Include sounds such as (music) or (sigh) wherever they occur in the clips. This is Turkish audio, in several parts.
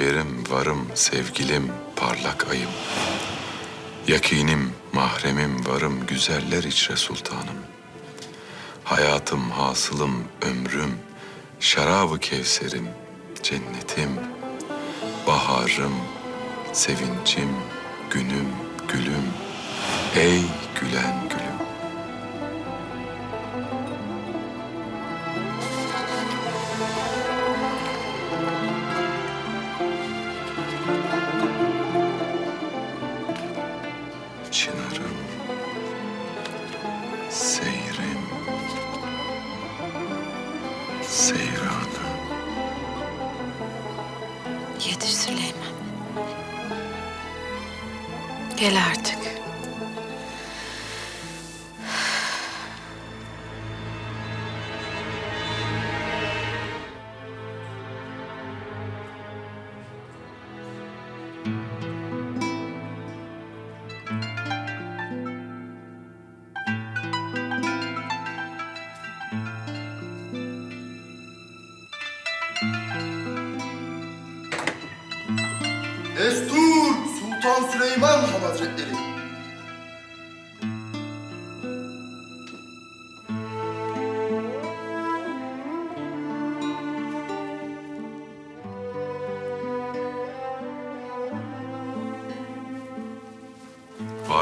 Amberim, varım, sevgilim, parlak ayım. Yakinim, mahremim, varım, güzeller içre sultanım. Hayatım, hasılım, ömrüm, şarabı kevserim, cennetim, baharım, sevincim, günüm, gülüm. Ey gülen gülüm.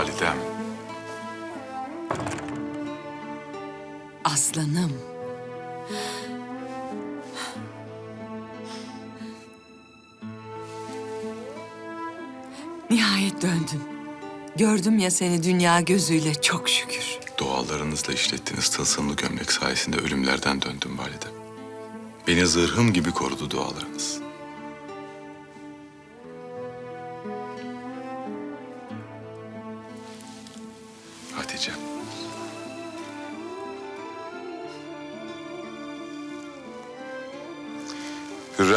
Validem, Aslanım. Nihayet döndün. Gördüm ya seni dünya gözüyle çok şükür. dualarınızla işlettiğiniz tılsımlı gömlek sayesinde ölümlerden döndüm validem. Beni zırhım gibi korudu dualarınız.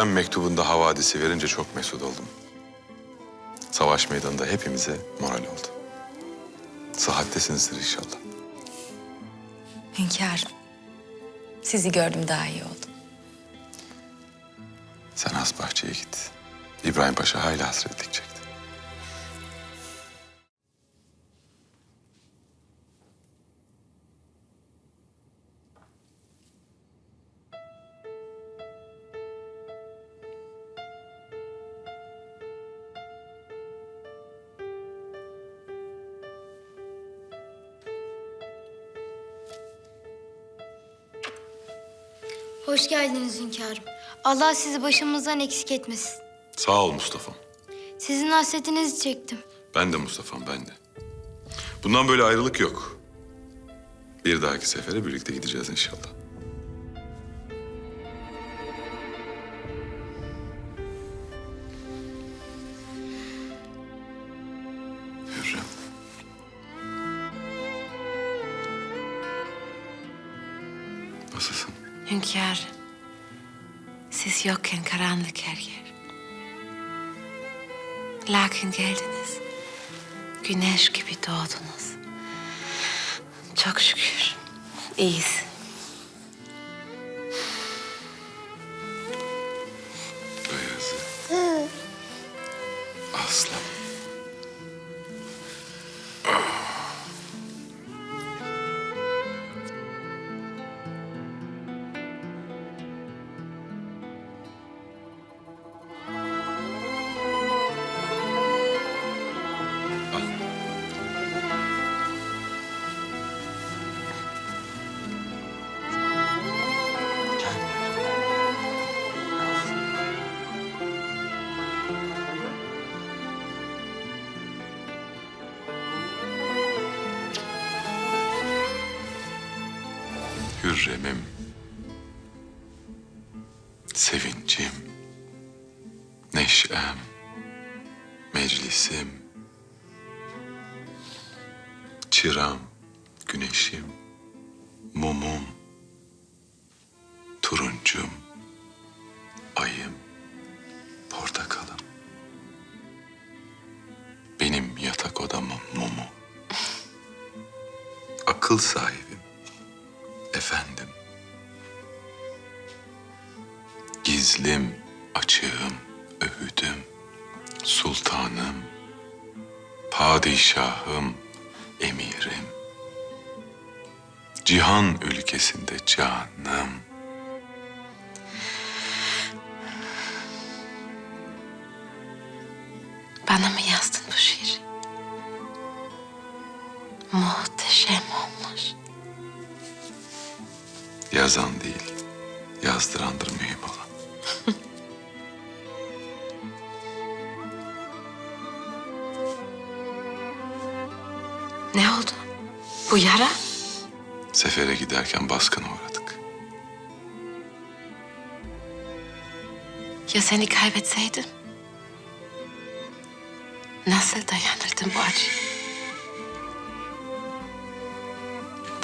Hürrem mektubunda havadisi verince çok mesut oldum. Savaş meydanında hepimize moral oldu. Sıhhattesinizdir inşallah. Hünkârım. Sizi gördüm daha iyi oldum. Sen az bahçeye git. İbrahim Paşa hayli hasretlik çekti. Geldiniz hünkârım. Allah sizi başımızdan eksik etmesin. Sağ ol Mustafa'm. Sizin hasretinizi çektim. Ben de Mustafa'm, ben de. Bundan böyle ayrılık yok. Bir dahaki sefere birlikte gideceğiz inşallah. Hürrem. Nasılsın? Hünkârım. Yokken karanlık her yer. Lakin geldiniz. Güneş gibi doğdunuz. Çok şükür. İyiyiz. Hürremim, sevincim, efendim. Gizlim, açık. ışığım, öğüdüm, sultanım, padişahım, emirim. Cihan ülkesinde canım. Bana mı yazdın bu şiiri? Muhteşem Yazan değil, yazdırandır mühim olan. (laughs) Ne oldu? Bu yara? Sefere giderken baskına uğradık. Ya seni kaybetseydim? Nasıl dayanırdın bu acıya?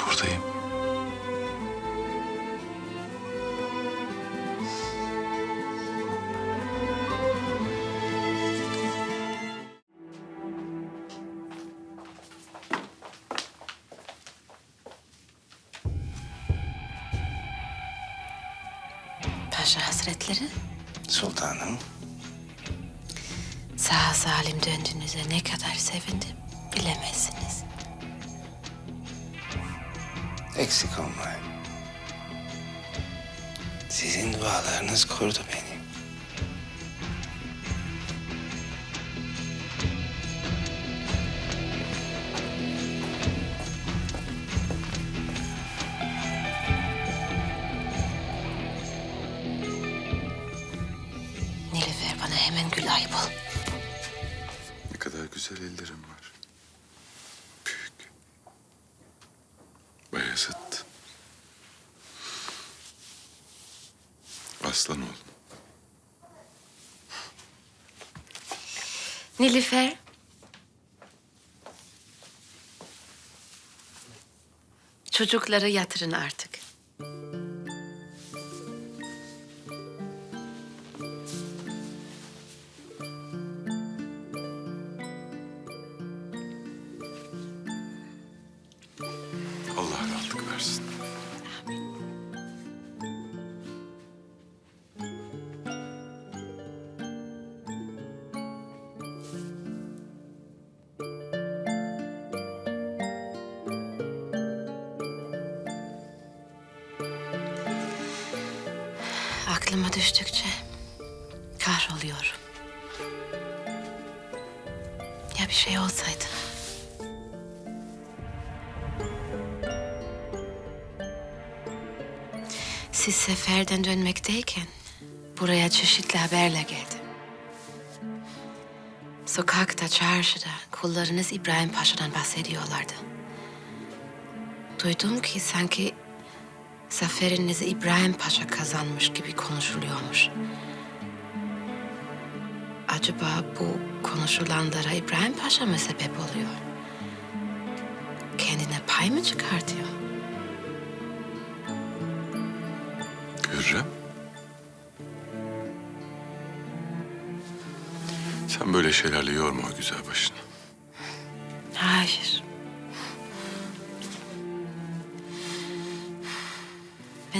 Buradayım. Ol. Ne kadar güzel ellerim var. Büyük. Bayezid. Aslan oğlum. Nilüfer. Çocukları yatırın artık. Aklıma düştükçe kahroluyorum. Ya bir şey olsaydı? Siz seferden dönmekteyken buraya çeşitli haberle geldim. Sokakta, çarşıda kullarınız İbrahim Paşa'dan bahsediyorlardı. Duydum ki sanki zaferinizi İbrahim Paşa kazanmış gibi konuşuluyormuş. Acaba bu konuşulanlara İbrahim Paşa mı sebep oluyor? Kendine pay mı çıkartıyor? Hürrem. Sen böyle şeylerle yorma o güzel başını.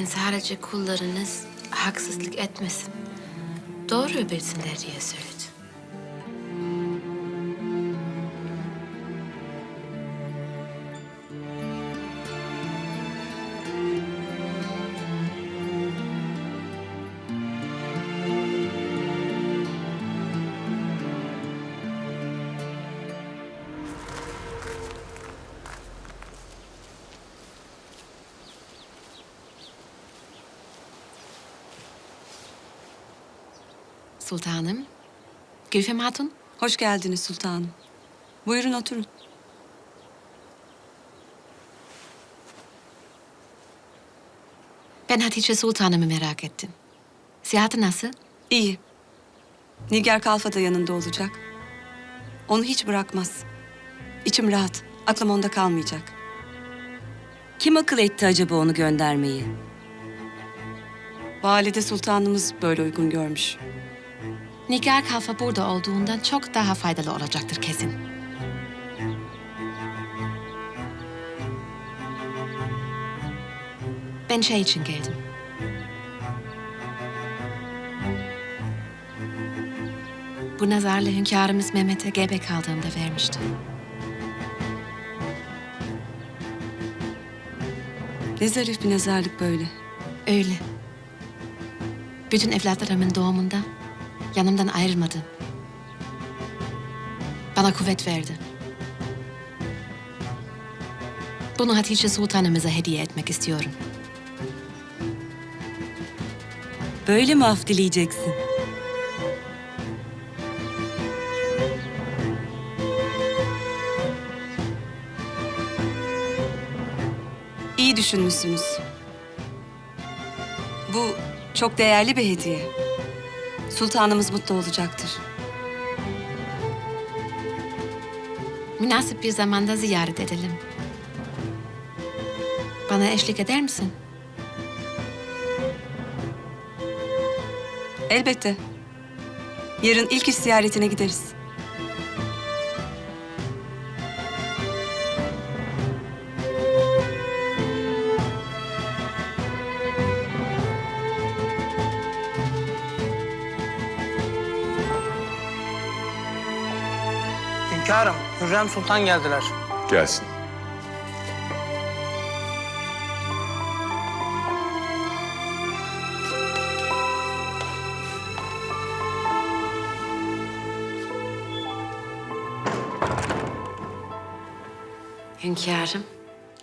Sadece kullarınız haksızlık etmesin. Doğru bilsinler diye söyledim. Gülfem Hatun, Hoş geldiniz sultanım. Buyurun oturun. ben Hatice Sultanımı merak ettim. Sıhhati nasıl? İyi. Nigar Kalfa da yanında olacak. Onu hiç bırakmaz. İçim rahat. Aklım onda kalmayacak. Kim akıl etti acaba onu göndermeyi? Valide sultanımız böyle uygun görmüş. Nigar Kalfa burada olduğundan çok daha faydalı olacaktır kesin. Ben şey için geldim. Bu nazarlı hünkârımız Mehmet'e gebe kaldığımda vermişti. Ne zarif bir nazarlık böyle. Öyle. Bütün evlatlarımın doğumunda yanımdan ayrılmadı. Bana kuvvet verdi. Bunu Hatice Sultanımıza hediye etmek istiyorum. Böyle mi af dileyeceksin? İyi düşünmüşsünüz. Bu çok değerli bir hediye. Sultanımız mutlu olacaktır. Münasip bir zamanda ziyaret edelim. Bana eşlik eder misin? Elbette. Yarın ilk iş ziyaretine gideriz. Hünkârım, Hürrem Sultan geldiler. Gelsin. Hünkârım,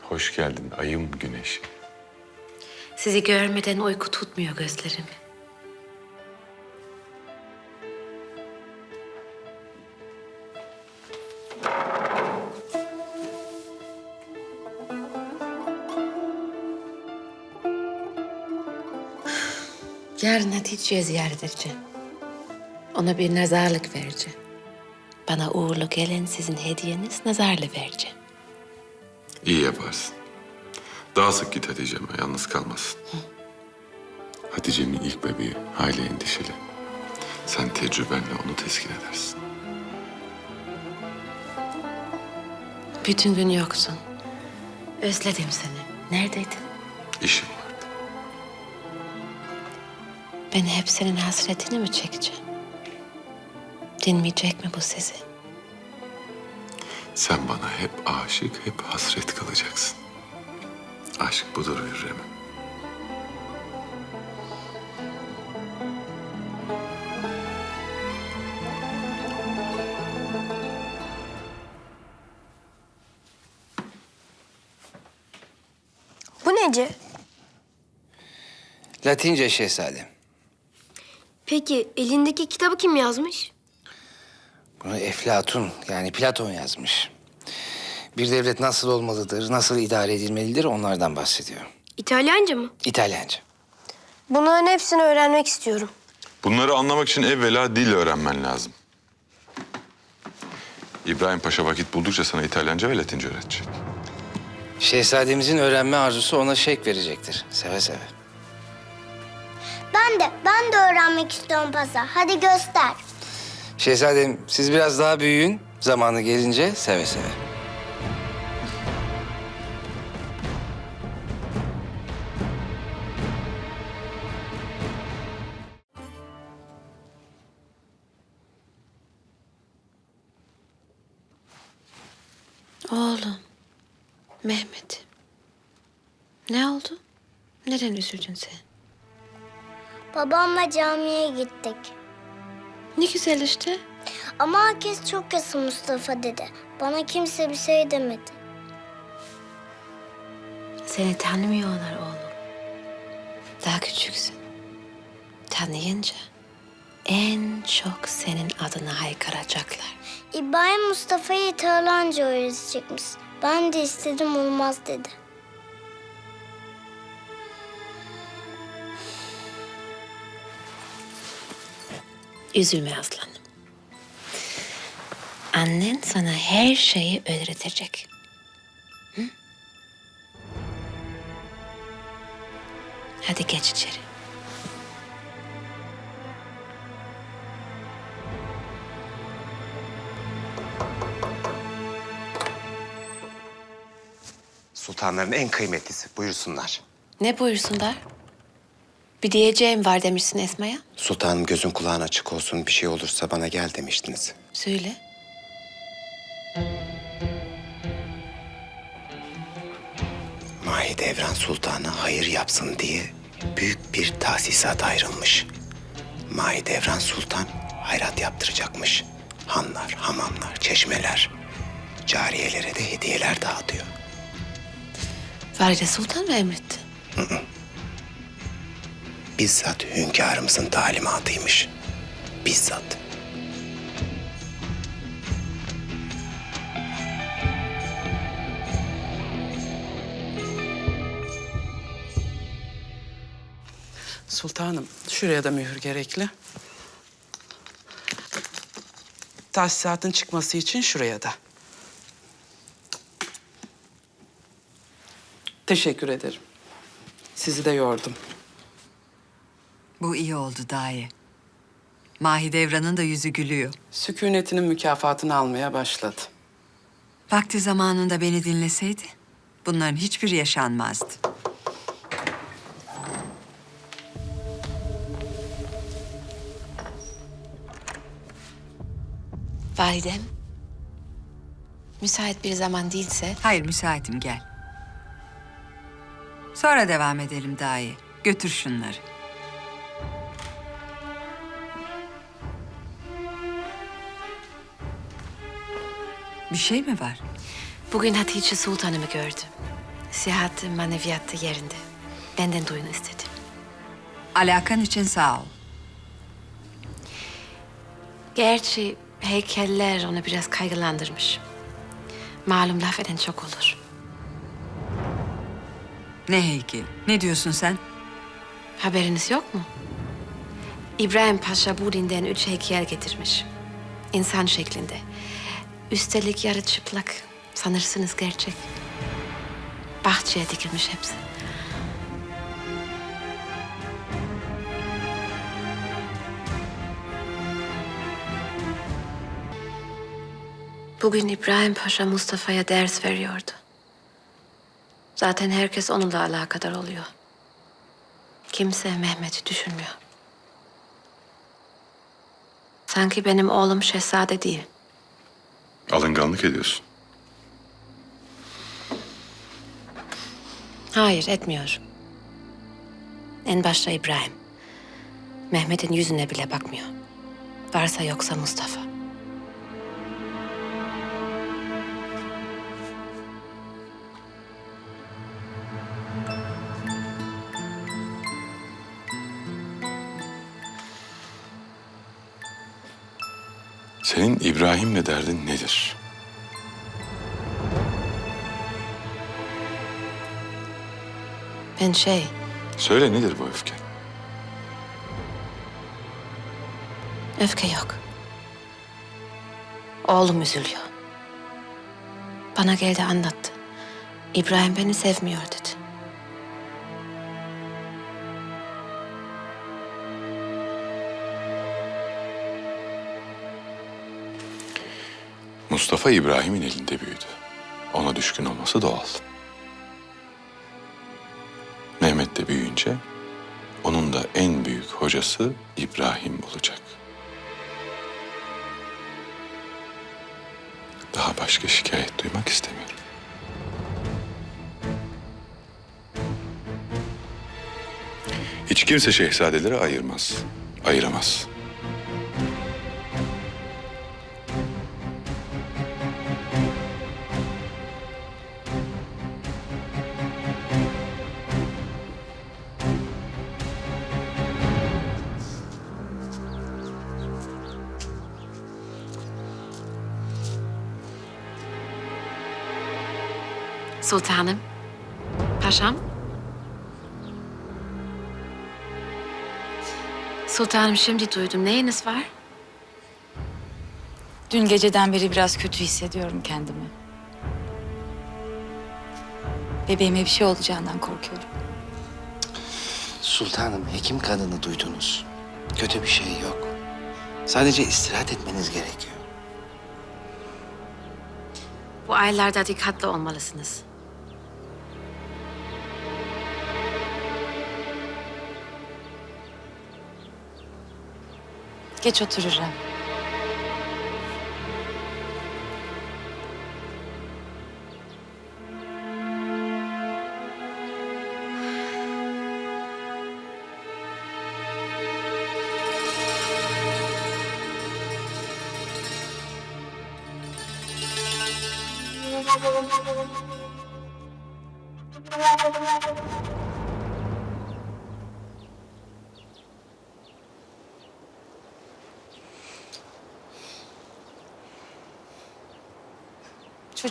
Hoş geldin ayım güneşim. sizi görmeden uyku tutmuyor gözlerimi. Yarın Hatice'ye ziyaret edeceğim. Ona bir nazarlık vereceğim. Bana uğurlu gelen sizin hediyeniz nazarlı vereceğim. İyi yaparsın. Daha sık git Hatice'me, yalnız kalmasın. Hatice'min ilk bebeği, hayli endişeli. Sen tecrübenle onu teskin edersin. Bütün gün yoksun. Özledim seni. Neredeydin? İşim Ben hep senin hasretini mi çekeceğim? Dinmeyecek mi bu sizi? Sen bana hep aşık, hep hasret kalacaksın. Aşk budur Hürrem'im. Bu nece? Latince şehzadem. Peki elindeki kitabı kim yazmış? Bunu Eflatun yani Platon yazmış. Bir devlet nasıl olmalıdır, nasıl idare edilmelidir onlardan bahsediyor. İtalyanca mı? İtalyanca. Bunların hepsini öğrenmek istiyorum. Bunları anlamak için evvela dil öğrenmen lazım. İbrahim Paşa vakit buldukça sana İtalyanca ve Latince öğretecek. Şehzademizin öğrenme arzusu ona şek verecektir. Seve seve. Ben de, ben de öğrenmek istiyorum pasa. Hadi göster. Şehzadem siz biraz daha büyüyün. Zamanı gelince seve seve. Oğlum, Mehmet'im. Ne oldu? Neden üzüldün sen? Babamla camiye gittik. Ne güzel işte. Ama herkes çok yası Mustafa dedi. Bana kimse bir şey demedi. Seni tanımıyorlar oğlum. Daha küçüksün. Tanıyınca en çok senin adına haykıracaklar. İbrahim Mustafa'yı İtalyanca öğretecekmiş. Ben de istedim olmaz dedi. Üzülme aslanım. Annen sana her şeyi öğretecek. Hı? Hadi geç içeri. Sultanların en kıymetlisi. Buyursunlar. Ne buyursunlar? Bir diyeceğim var demişsin Esma'ya. Sultanım gözün kulağın açık olsun. Bir şey olursa bana gel demiştiniz. Söyle. Mahidevran Sultan'a hayır yapsın diye büyük bir tahsisat ayrılmış. Mahidevran Sultan hayrat yaptıracakmış. Hanlar, hamamlar, çeşmeler. Cariyelere de hediyeler dağıtıyor. Valide Sultan mı emretti? Bizzat hünkârımızın talimatıymış. Bizzat. Sultanım, şuraya da mühür gerekli. Tahsisatın çıkması için şuraya da. Teşekkür ederim. Sizi de yordum. Bu iyi oldu dahi. Mahidevran'ın da yüzü gülüyor. Sükunetinin mükafatını almaya başladı. Vakti zamanında beni dinleseydi bunların hiçbiri yaşanmazdı. Validem. Müsait bir zaman değilse Hayır müsaitim gel. Sonra devam edelim dahi. Götür şunları. Bir şey mi var? bugün Hatice Sultan'ımı gördüm. Sihatı, maneviyatı yerinde. Benden duyun istedim. Alakan için sağ ol. Gerçi heykeller onu biraz kaygılandırmış. Malum laf eden çok olur. Ne heykeli? Ne diyorsun sen? Haberiniz yok mu? İbrahim Paşa Budin'den üç heykel getirmiş. İnsan şeklinde. Üstelik yarı çıplak. Sanırsınız gerçek. Bahçeye dikilmiş hepsi. Bugün İbrahim Paşa Mustafa'ya ders veriyordu. Zaten herkes onunla alakadar oluyor. Kimse Mehmet'i düşünmüyor. Sanki benim oğlum şehzade değil. Alınganlık ediyorsun. Hayır, etmiyorum. En başta İbrahim. Mehmet'in yüzüne bile bakmıyor. Varsa yoksa Mustafa. Senin İbrahim'le derdin nedir? Ben şey, Söyle nedir bu öfke? öfke yok. Oğlum üzülüyor. Bana geldi anlattı. İbrahim beni sevmiyor dedi. Mustafa İbrahim'in elinde büyüdü. Ona düşkün olması doğal. Mehmet de büyüyünce onun da en büyük hocası İbrahim olacak. Daha başka şikayet duymak istemiyorum. Hiç kimse şehzadeleri ayırmaz, ayıramaz. Sultanım, paşam. Sultanım şimdi duydum. Neyiniz var? Dün geceden beri biraz kötü hissediyorum kendimi. Bebeğime bir şey olacağından korkuyorum. Sultanım hekim kadını duydunuz. Kötü bir şey yok. Sadece istirahat etmeniz gerekiyor. Bu aylarda dikkatli olmalısınız. Geç otur.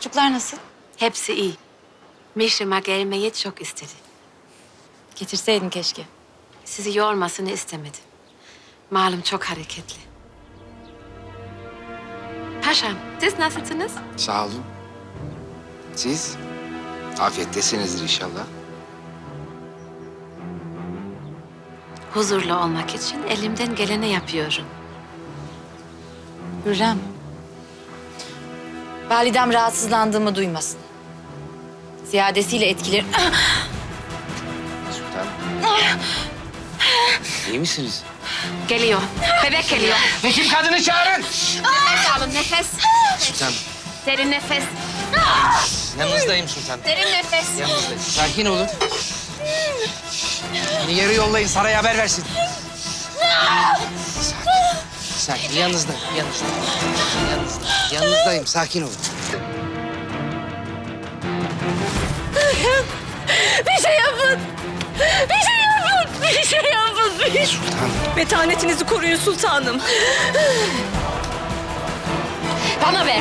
Çocuklar nasıl? Hepsi iyi. Mişima gelmeyi çok istedi. Getirseydin keşke. Sizi yormasını istemedim. Malum çok hareketli. Paşam, siz nasılsınız? Sağ olun. Siz? Afiyettesinizdir inşallah. Huzurlu olmak için elimden geleni yapıyorum. Hürrem. Validem rahatsızlandığımı duymasın. Ziyadesiyle etkileri... Sultan. İyi misiniz? Geliyor. Bebek geliyor. Hekim kadını çağırın. Nefes alın, nefes. Sultan. Derin nefes. Yanınızdayım sultan. Derin nefes. Yanınızdayım. Sakin olun. Beni geri yollayın. Saraya haber versin. Sakin. Sakin. Yanınızdayım. Yanınızdayım. Yanınızdayım. Yanınızdayım. Sakin olun. Bir şey yapın. Bir şey yapın. Bir şey yapın. Bir... Sultan. Metanetinizi koruyun sultanım. Bana ver. Bana ver.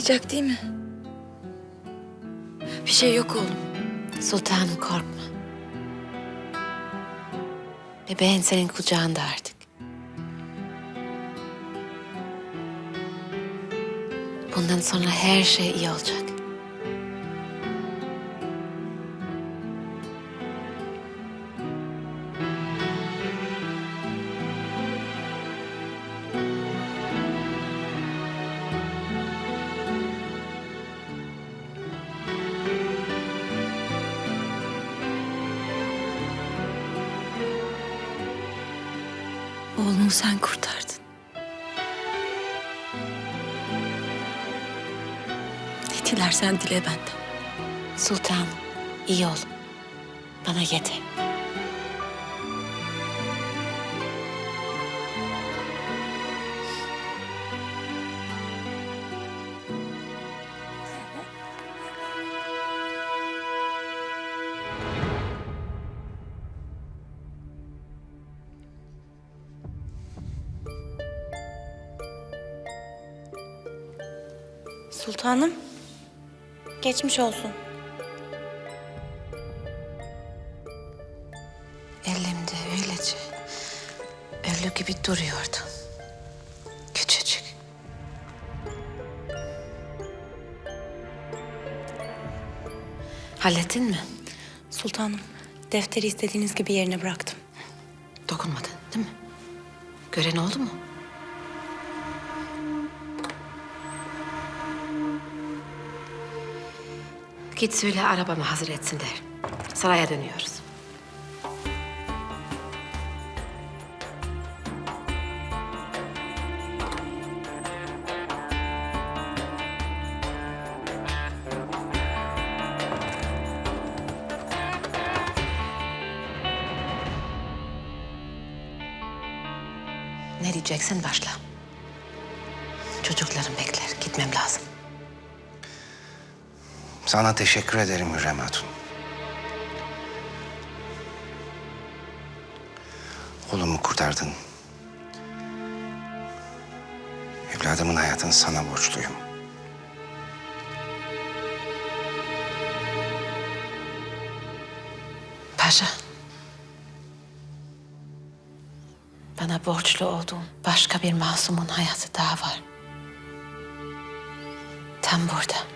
Yaşayacak değil mi? Bir şey yok oğlum. Sultanım korkma. Bebeğin senin kucağında artık. Bundan sonra her şey iyi olacak. Oğlumu sen kurtardın. Ne dilersen dile benden. Sultanım, iyi ol. Bana yeter. Sultanım. Geçmiş olsun. Elimde öylece ölü gibi duruyordu. Küçücük. Hallettin mi? Sultanım, defteri istediğiniz gibi yerine bıraktım. Dokunmadın değil mi? Gören oldu mu? Git söyle arabamı hazır etsinler. Saraya dönüyoruz. Ne diyeceksin başla. Çocuklarım bekler. Gitmem lazım. Sana teşekkür ederim Hürrem Hatun. Oğlumu kurtardın. Evladımın hayatını sana borçluyum. Paşa. Bana borçlu olduğun başka bir masumun hayatı daha var. Tam burada.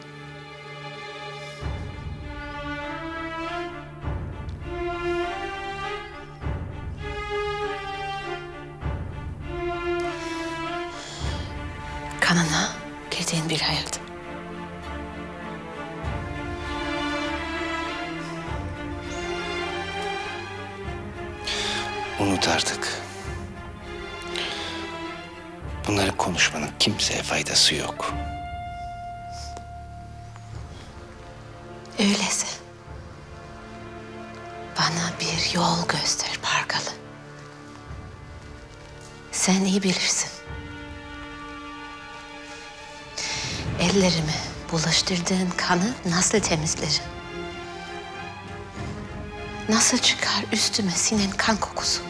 Unut artık. Bunları konuşmanın kimseye faydası yok. Öyleyse bana bir yol göster Pargalı. Sen iyi bilirsin. Ellerimi bulaştırdığın kanı nasıl temizlerim? Nasıl çıkar üstüme sinen kan kokusu?